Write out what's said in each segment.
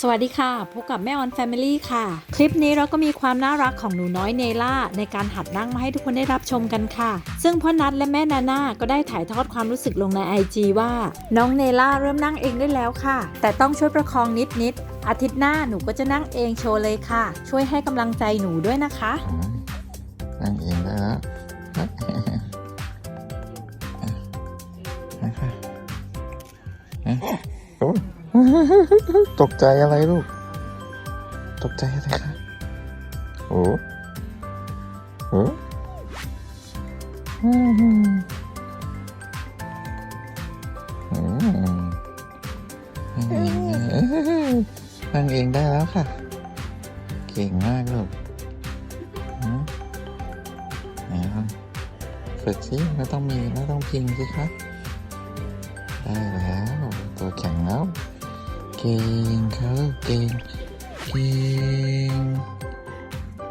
สวัสดีค่ะ พบกับแม่ออนแฟมิลี่ค่ะ คลิปนี้เราก็มีความน่ารักของหนูน้อยเนล่าในการหัดนั่งมาให้ทุกคนได้รับชมกันค่ะ ซึ่งพ่อนัทและแม่นาน่าก็ได้ถ่ายทอดความรู้สึกลงใน IG ว่า น้องเนล่าเริ่มนั่งเองได้แล้วค่ะ แต่ต้องช่วยประคองนิดนิดอาทิตย์หน้าหนูก็จะนั่งเองโชว์เลยค่ะ ช่วยให้กำลังใจหนูด้วยนะคะ นั่งเองได้แล้วนะคะฮะโอ้ย ตกใจอะไรลูก ตกใจอะไรคะโอ้โอ้อืมอืมนั่งเองได้แล้วค่ะ เก่งมากลูกหืมไหนลองฝึกสิไม่ต้องมีไม่ต้องพิงสิคะได้แล้วตัวแข็งแล้ว เก่งเขาเก่งเก่ง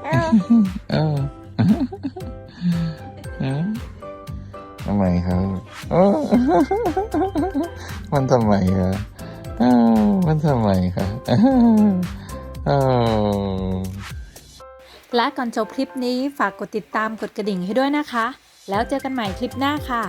เออเออทำไมครับเออมันทำไมครับเออมันทำไมครับเออและก่อนจบคลิปนี้ฝากกดติดตามกดกระดิ่งให้ด้วยนะคะ แล้วเจอกันใหม่คลิปหน้าค่ะ